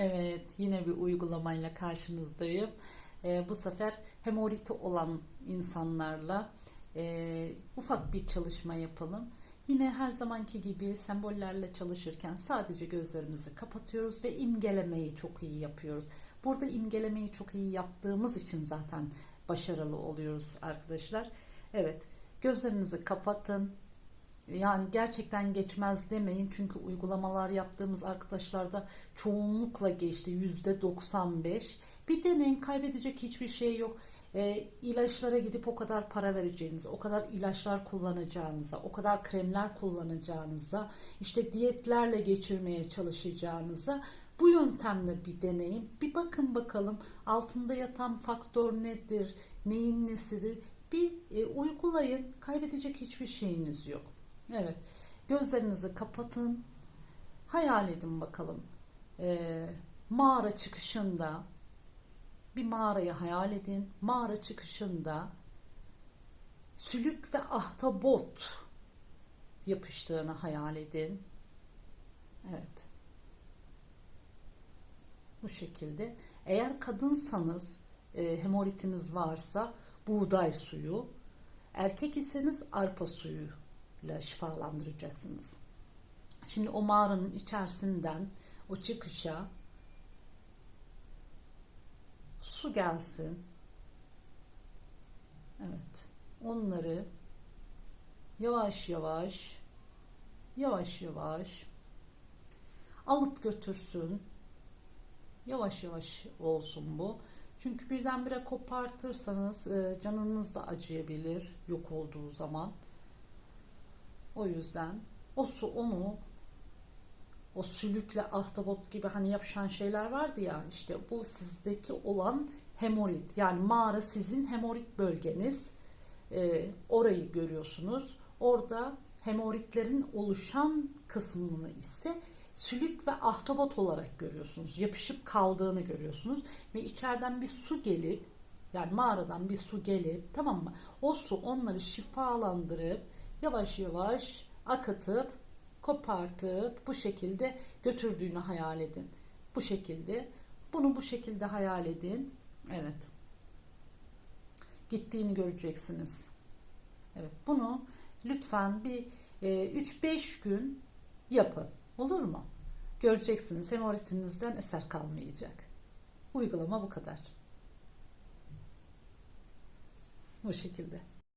Evet, yine bir uygulamayla karşınızdayım. Ee, bu sefer hemoriti olan insanlarla e, ufak bir çalışma yapalım. Yine her zamanki gibi sembollerle çalışırken sadece gözlerimizi kapatıyoruz ve imgelemeyi çok iyi yapıyoruz. Burada imgelemeyi çok iyi yaptığımız için zaten başarılı oluyoruz arkadaşlar. Evet, gözlerinizi kapatın. Yani gerçekten geçmez demeyin çünkü uygulamalar yaptığımız arkadaşlarda çoğunlukla geçti yüzde 95. Bir deneyin kaybedecek hiçbir şey yok. E, ilaçlara gidip o kadar para vereceğiniz, o kadar ilaçlar kullanacağınıza, o kadar kremler kullanacağınıza, işte diyetlerle geçirmeye çalışacağınıza bu yöntemle bir deneyin. Bir bakın bakalım altında yatan faktör nedir, neyin nesidir? Bir e, uygulayın. Kaybedecek hiçbir şeyiniz yok. Evet. Gözlerinizi kapatın. Hayal edin bakalım. Ee, mağara çıkışında bir mağarayı hayal edin. Mağara çıkışında sülük ve ahtapot yapıştığını hayal edin. Evet. Bu şekilde. Eğer kadınsanız e, hemoritiniz varsa buğday suyu, erkek iseniz arpa suyu ile şifalandıracaksınız. Şimdi o mağaranın içerisinden o çıkışa su gelsin. Evet. Onları yavaş yavaş yavaş yavaş alıp götürsün. Yavaş yavaş olsun bu. Çünkü birdenbire kopartırsanız e, canınız da acıyabilir yok olduğu zaman. O yüzden o su onu o sülükle ahtapot gibi hani yapışan şeyler vardı ya işte bu sizdeki olan hemorit. Yani mağara sizin hemorit bölgeniz. Ee, orayı görüyorsunuz. Orada hemoritlerin oluşan kısmını ise sülük ve ahtapot olarak görüyorsunuz. Yapışıp kaldığını görüyorsunuz. Ve içeriden bir su gelip yani mağaradan bir su gelip tamam mı? O su onları şifalandırıp yavaş yavaş akıtıp kopartıp bu şekilde götürdüğünü hayal edin. Bu şekilde. Bunu bu şekilde hayal edin. Evet. Gittiğini göreceksiniz. Evet. Bunu lütfen bir e, 3-5 gün yapın. Olur mu? Göreceksiniz hemoritinizden eser kalmayacak. Uygulama bu kadar. Bu şekilde.